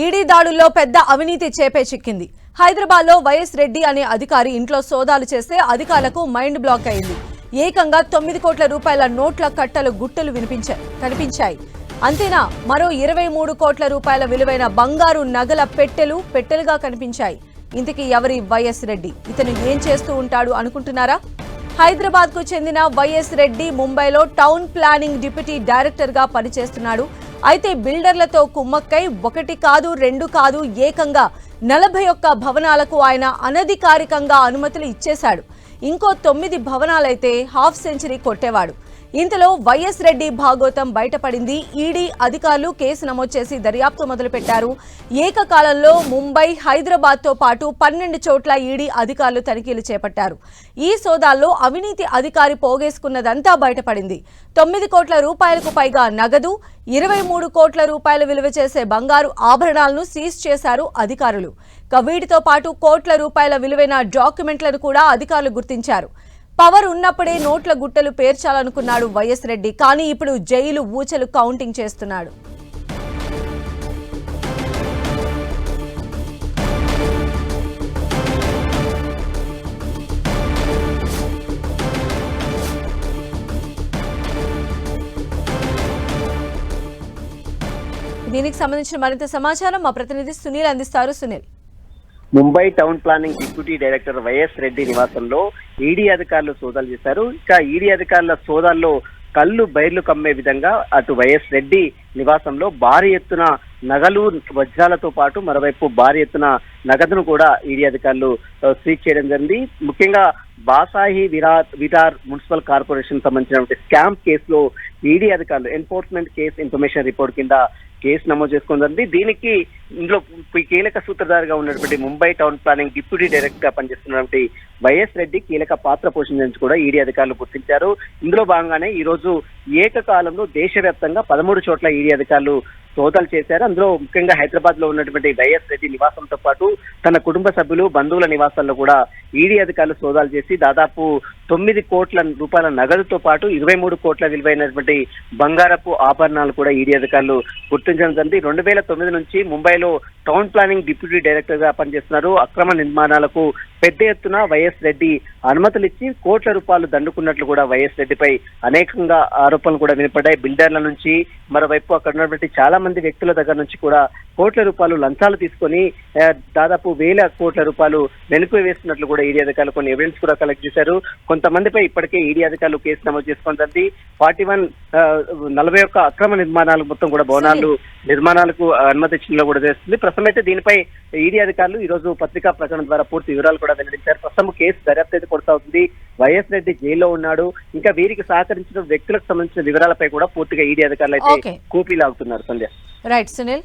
ED దాడుల్లో పెద్ద అవినీతి చేపే చిక్కింది. హైదరాబాద్లో వైఎస్ రెడ్డి అనే అధికారి ఇంట్లో సోదాలు చేస్తే అధికారులకు మైండ్ బ్లాక్ అయింది. ఏకంగా తొమ్మిది కోట్ల రూపాయల నోట్ల కట్టలు గుట్టలు వినిపించాయి కనిపించాయి. అంతేనా మరో ఇరవై మూడు కోట్ల రూపాయల విలువైన బంగారు నగల పెట్టెలు పెట్టెలుగా కనిపించాయి. ఇంతకీ ఎవరి వైఎస్ రెడ్డి? ఇతను ఏం చేస్తూ ఉంటాడు అనుకుంటున్నారా? హైదరాబాద్కు చెందిన వైఎస్ రెడ్డి ముంబైలో టౌన్ ప్లానింగ్ డిప్యూటీ డైరెక్టర్గా పనిచేస్తున్నాడు. అయితే బిల్డర్లతో కుమ్మక్కై ఒకటి కాదు రెండు కాదు ఏకంగా నలభై ఒక్క భవనాలకు ఆయన అనధికారికంగా అనుమతులు ఇచ్చేశాడు. ఇంకో తొమ్మిది భవనాలైతే హాఫ్ సెంచరీ కొట్టేవాడు. ఇంతలో వైఎస్ రెడ్డి భాగోతం బయటపడింది. ఈడీ అధికారులు కేసు నమోదు చేసి దర్యాప్తు మొదలుపెట్టారు. ఏకకాలంలో ముంబై హైదరాబాద్తో పాటు పన్నెండు చోట్ల ఈడీ అధికారులు తనిఖీలు చేపట్టారు. ఈ సోదాల్లో అవినీతి అధికారి పోగేసుకున్నదంతా బయటపడింది. తొమ్మిది కోట్ల రూపాయలకు పైగా నగదు ఇరవై మూడు కోట్ల రూపాయలు విలువ చేసే బంగారు ఆభరణాలను సీజ్ చేశారు అధికారులు. వీటితో పాటు కోట్ల రూపాయల విలువైన డాక్యుమెంట్లను కూడా అధికారులు గుర్తించారు. పవర్ ఉన్నప్పుడే నోట్ల గుట్టలు పేర్చాలనుకున్నాడు వైఎస్ రెడ్డి. కానీ ఇప్పుడు జైలు ఊచలు కౌంటింగ్ చేస్తున్నాడు. దీనికి సంబంధించిన మరింత సమాచారం మా ప్రతినిధి సునీల్ అందిస్తారు. Sunil. Mumbai town planning deputy director Y S Reddy నివాసంలో ఈడీ అధికారులు సోదాలు చేశారు. ఇక ఈడీ అధికారుల సోదాల్లో కళ్ళు బయర్లు కమ్మే విధంగా అటు వైఎస్ రెడ్డి నివాసంలో భారీ ఎత్తున నగలు వజ్రాలతో పాటు మరోవైపు భారీ ఎత్తున నగదును కూడా ఈడీ అధికారులు సీజ్ చేయడం జరిగింది. ముఖ్యంగా బాసాహి విరార్ విటార్ మున్సిపల్ కార్పొరేషన్ సంబంధించినటువంటి స్కామ్ కేసులో ఈడీ అధికారులు ఎన్ఫోర్స్మెంట్ కేసు ఇన్ఫర్మేషన్ రిపోర్ట్ కింద కేసు నమోదు చేసుకుంది దీనికి ఇందులో కీలక సూత్రధారిగా ఉన్నటువంటి ముంబై టౌన్ ప్లానింగ్ డిప్యూటీ డైరెక్టర్గా పనిచేస్తున్నటువంటి వైఎస్ రెడ్డి కీలక పాత్ర పోషించని కూడా ఈడీ అధికారులు గుర్తించారు. ఇందులో భాగంగానే ఈ రోజు ఏకకాలంలో దేశవ్యాప్తంగా పదమూడు చోట్ల ఈడీ అధికారులు సోదాలు చేశారు. అందులో ముఖ్యంగా హైదరాబాద్లో ఉన్నటువంటి వైఎస్ రెడ్డి నివాసంతో పాటు తన కుటుంబ సభ్యులు బంధువుల నివాసాల్లో కూడా ఈడీ అధికారులు సోదాలు చేసి దాదాపు తొమ్మిది కోట్ల రూపాయల నగదుతో పాటు ఇరవై మూడు కోట్ల విలువైనటువంటి బంగారపు ఆభరణాలు కూడా ఈడీ అధికారులు గుర్తించడం జరిగింది. రెండు వేల తొమ్మిది నుంచి ముంబైలో modelo టౌన్ ప్లానింగ్ డిప్యూటీ డైరెక్టర్గా పనిచేస్తున్నారు. అక్రమ నిర్మాణాలకు పెద్ద ఎత్తున వైఎస్ రెడ్డి అనుమతులు ఇచ్చి కోట్ల రూపాయలు దండుకున్నట్లు కూడా వైఎస్ రెడ్డిపై అనేకంగా ఆరోపణలు కూడా వినపడ్డాయి. బిల్డర్ల నుంచి మరోవైపు అక్కడ ఉన్నటువంటి చాలా మంది వ్యక్తుల దగ్గర నుంచి కూడా కోట్ల రూపాయలు లంచాలు తీసుకొని దాదాపు వేల కోట్ల రూపాయలు వెనుక వేస్తున్నట్లు కూడా ఈడీ అధికారులు కొన్ని ఎవిడెన్స్ కూడా కలెక్ట్ చేశారు. కొంతమందిపై ఇప్పటికే ఈడీ అధికారులు కేసు నమోదు చేసుకుంటుంది ఫార్టీ వన్ నలభై ఒక్క అక్రమ నిర్మాణాలు మొత్తం కూడా భవనాలు నిర్మాణాలకు అనుమతి ఇచ్చిన కూడా చేస్తుంది ప్రస్తుతం అయితే దీనిపై ఈడీ అధికారులు ఈ రోజు పత్రికా ప్రకటన ద్వారా పూర్తి వివరాలు కూడా వెల్లడించారు. ప్రస్తుతం కేసు దర్యాప్తు అయితే కొనసాగుతుంది. వైఎస్ రెడ్డి జైల్లో ఉన్నాడు. ఇంకా వీరికి సహకరించిన వ్యక్తులకు సంబంధించిన వివరాలపై కూడా పూర్తిగా ఈడీ అధికారులు అయితే. కూపీ లాగుతున్నారు సంధ్య. రైట్ సునీల్.